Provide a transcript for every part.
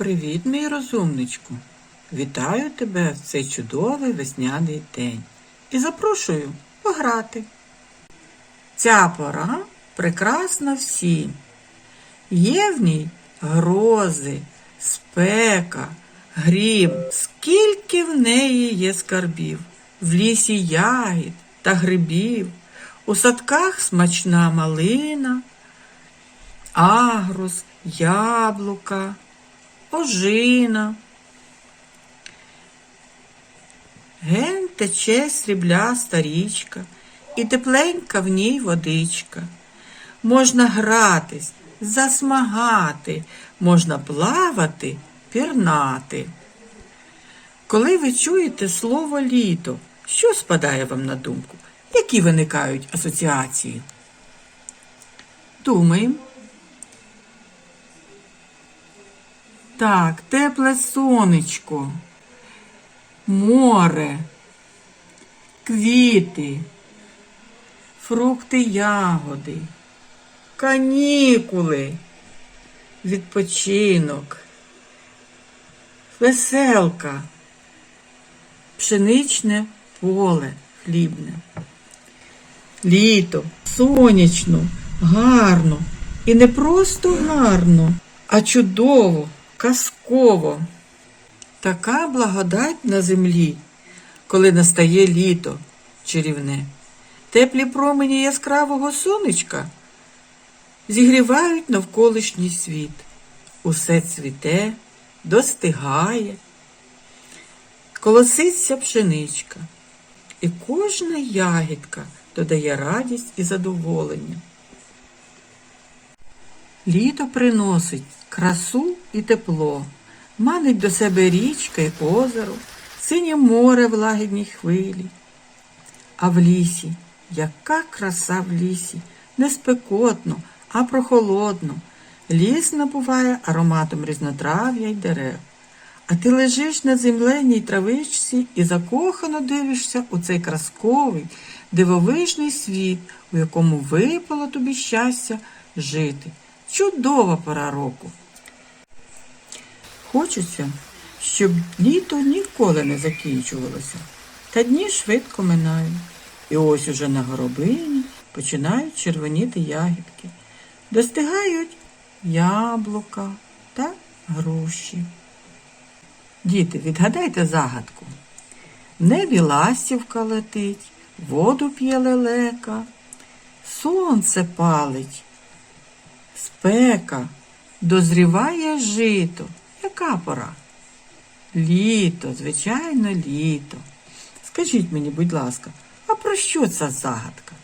Привіт, мій розумничку! Вітаю тебе в цей чудовий весняний день і запрошую пограти. Ця пора прекрасна всім. Є в ній грози, спека, грім, скільки в неї є скарбів, в лісі ягід та грибів, у садках смачна малина, агрус, яблука, ожина. Ген тече срібляста річка, і тепленька в ній водичка. Можна гратись, засмагати, можна плавати, пірнати. Коли ви чуєте слово літо, що спадає вам на думку? Які виникають асоціації? Думаємо. Так, тепле сонечко, море, квіти, фрукти, ягоди, канікули, відпочинок, веселка, пшеничне поле хлібне. Літо, сонячно, гарно. І не просто гарно, а чудово, казково. Така благодать на землі, коли настає літо чарівне. Теплі промені яскравого сонечка зігрівають навколишній світ. Усе цвіте, достигає, колоситься пшеничка, і кожна ягідка додає радість і задоволення. Літо приносить красу і тепло, манить до себе річка й озеро, синє море в лагідній хвилі. А в лісі, яка краса в лісі, не спекотно, а прохолодно. Ліс набуває ароматом різнотрав'я й дерев. А ти лежиш на земленій травичці і закохано дивишся у цей казковий, дивовижний світ, у якому випало тобі щастя жити. Чудова пора року. Хочеться, щоб літо ніколи не закінчувалося, та дні швидко минають. І ось уже на горобині починають червоніти ягідки, достигають яблука та груші. Діти, відгадайте загадку. В небі ластівка летить, воду п'є лелека, сонце палить, спека, дозріває жито. Яка пора? Літо, звичайно, літо. Скажіть мені, будь ласка, а про що ця загадка?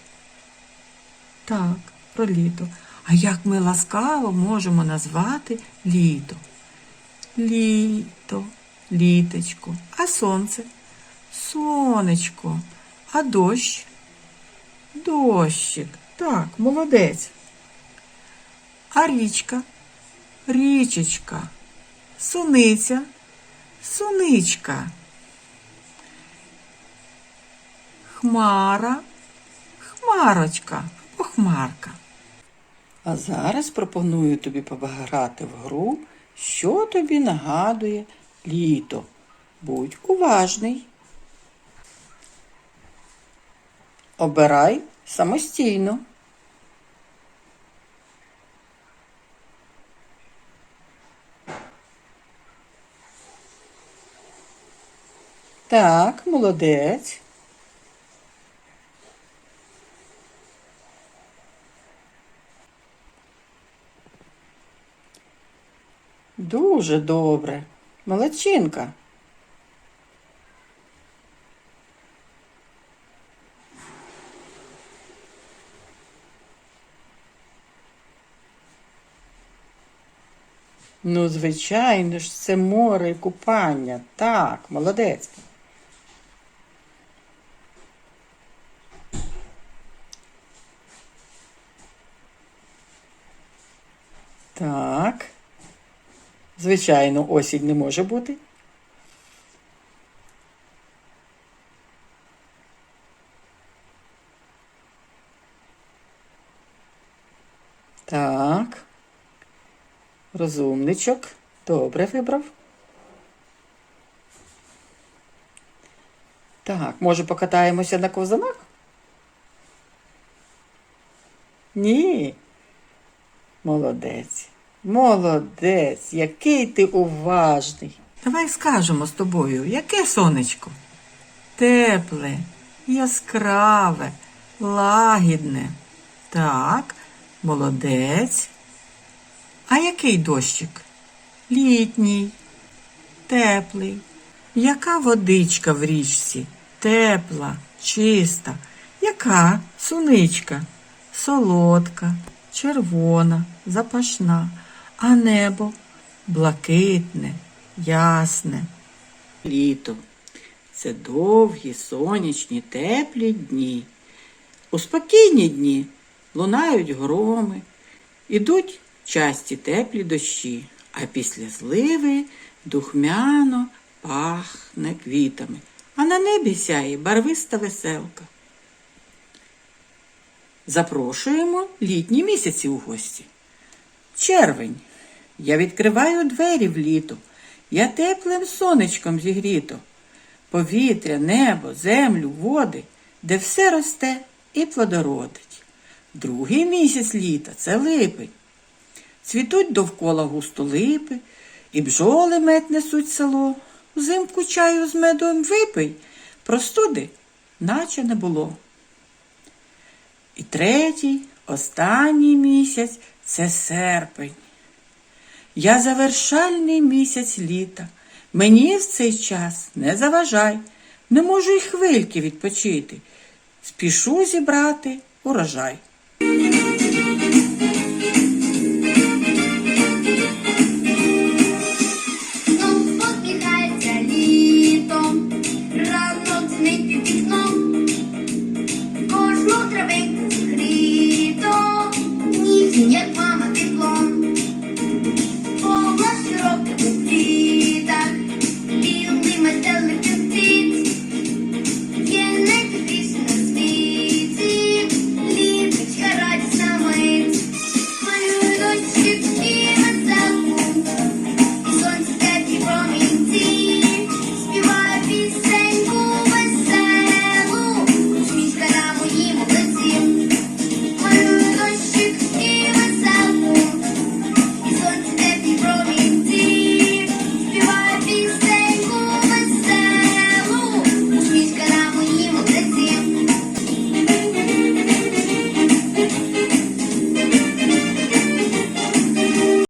Так, про літо. А як ми ласкаво можемо назвати літо? Літо, літочко, а сонце? Сонечко, а дощ? Дощик. Так, молодець. А річка? Річечка. Суниця, суничка. Хмара, хмарочка або хмарка. А зараз пропоную тобі побаграти в гру, що тобі нагадує літо. Будь уважний. Обирай самостійно. Так, молодець. Дуже добре. Молодчинка. Ну, звичайно ж, це море і купання. Так, молодець. Так. Звичайно, осінь не може бути. Так. Розумничок. Добре вибрав. Так, може покатаємося на ковзанах? Ні. Молодець. Молодець, який ти уважний. Давай скажемо з тобою, яке сонечко? Тепле, яскраве, лагідне. Так, молодець. А який дощик? Літній, теплий. Яка водичка в річці? Тепла, чиста. Яка суничка? Солодка, червона, запашна, а небо блакитне, ясне. Літо. Це довгі, сонячні, теплі дні. У спокійні дні лунають громи, ідуть часті теплі дощі, а після зливи духмяно пахне квітами, а на небі сяє барвиста веселка. Запрошуємо літні місяці у гості. Червень. Я відкриваю двері в літо. Я теплим сонечком зігріто. Повітря, небо, землю, води, де все росте і плодородить. Другий місяць літа це липень. Цвітуть довкола густо липи, і бджоли мед несуть село. Взимку чаю з медом випий, простуди, наче не було. І третій, останній місяць це серпень. Я завершальний місяць літа. Мені в цей час не заважай, не можу й хвильки відпочити. Спішу зібрати урожай.